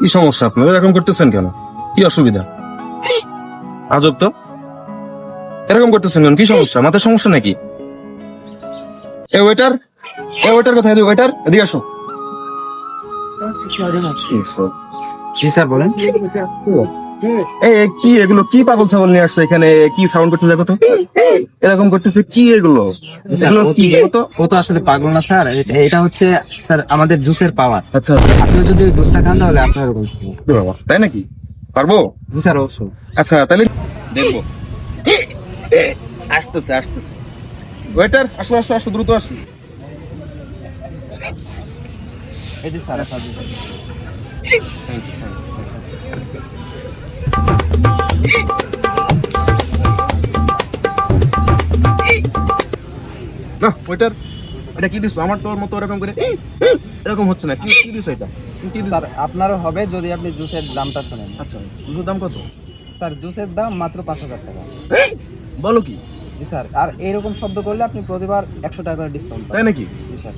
কি সমস্যা আপনার? এরকম করতেছেন কেন? কি অসুবিধা? আজব তো। এরকম করতেছেন কেন? কি সমস্যা? মাথায় সমস্যা নাকি? এ ওয়েটার এ ওয়েটার কোথায়? ওয়েটার এদিকে আসো। জি স্যার বলেন। এ এ, কি এগুলো? কি পাগল ছাগল নিয়ে আসছে এখানে? কি সাউন্ড করতেছে দেখো তো। এরকম করতেছে কি এগুলো? ও তো? আসলে পাগল না স্যার। এটা- হচ্ছে স্যার আমাদের জুসের পাওয়ার। আচ্ছা আচ্ছা। আপনি যদি জুসটা খান তাহলে আপনার তাই নাকি? পারব? জি স্যার অবশ্যই। আচ্ছা তাহলে দেখব। আসতেছে আসতেছে। ওয়েটার আসো আসো আসো দ্রুত আসো। এই যে স্যার। না ওয়েটার এটা কি দিছো? আমার তোর মতো এরকম করে এরকম হচ্ছে না। কি কি দিছো এটা? কি স্যার আপনারও হবে যদি আপনি জুসের দামটা শোনেন। আচ্ছা দুধের দাম কত? স্যার জুসের দাম মাত্র পাঁচ হাজার টাকা। বলো কি? জি স্যার আর এরকম শব্দ করলে আপনি প্রতিবার একশো টাকা করে ডিসকাউন্ট তাই নাকি? জি স্যার।